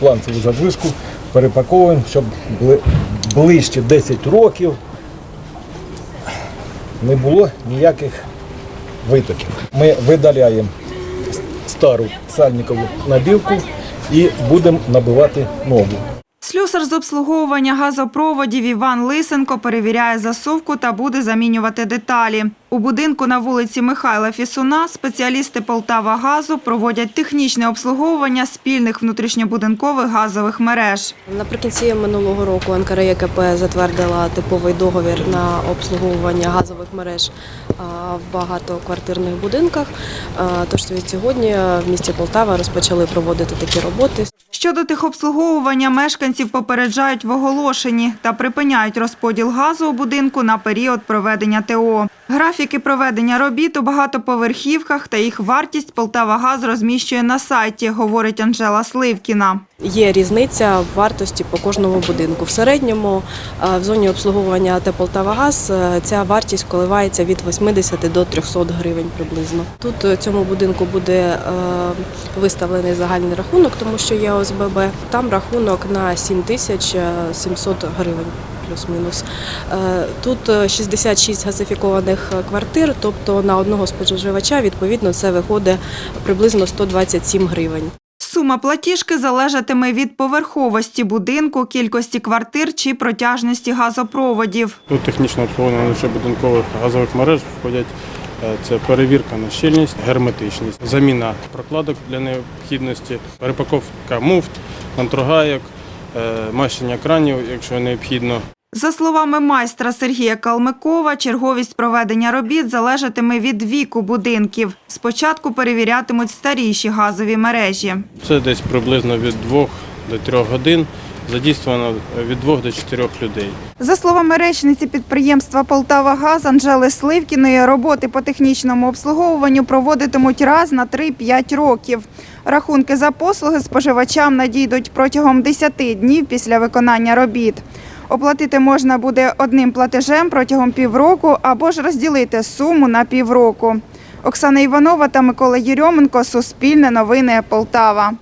Фланцеву задвижку перепаковуємо, щоб ближче 10 років не було ніяких витоків. Ми видаляємо стару сальникову набілку і будемо набивати нову. Слюсар з обслуговування газопроводів Іван Лисенко перевіряє засувку та буде замінювати деталі. У будинку на вулиці Михайла Фісуна спеціалісти Полтава Газу проводять технічне обслуговування спільних внутрішньобудинкових газових мереж. Наприкінці минулого року НКРЄКП затвердила типовий договір на обслуговування газових мереж в багатоквартирних будинках. Тож від сьогодні в місті Полтава розпочали проводити такі роботи. Щодо техобслуговування мешканців попереджають в оголошенні та припиняють розподіл газу у будинку на період проведення ТО. Графіки проведення робіт у багатоповерхівках та їх вартість Полтавагаз розміщує на сайті, говорить Анжела Сливкіна. Є різниця в вартості по кожному будинку. В середньому в зоні обслуговування АТ «Полтавагаз» е, ця вартість коливається від 80 до 300 гривень приблизно. Тут е, цьому будинку буде е, виставлений загальний рахунок, тому що є ОСББ. Там рахунок на 7700 гривень. Плюс-мінус. Е, Тут е, 66 газифікованих е, квартир, тобто на одного споживача відповідно це виходить приблизно 127 гривень. Сума платіжки залежатиме від поверховості будинку, кількості квартир чи протяжності газопроводів. До технічного обслуговування лише будинкових газових мереж входять е, це перевірка на щільність, герметичність, заміна прокладок для необхідності, перепаковка муфт, контргайок, е, мащення кранів, якщо необхідно. За словами майстра Сергія Калмикова, черговість проведення робіт залежатиме від віку будинків. Спочатку перевірятимуть старіші газові мережі. Це десь приблизно від 2 до 3 годин. Задійствовано від 2 до 4 людей. За словами речниці підприємства «Полтавагаз» Анжели Сливкіної, роботи по технічному обслуговуванню проводитимуть раз на 3-5 років. Рахунки за послуги споживачам надійдуть протягом 10 днів після виконання робіт. Оплатити можна буде одним платежем протягом півроку або ж розділити суму на півроку. Оксана Іванова та Микола Єрьоменко. Суспільне новини Полтава.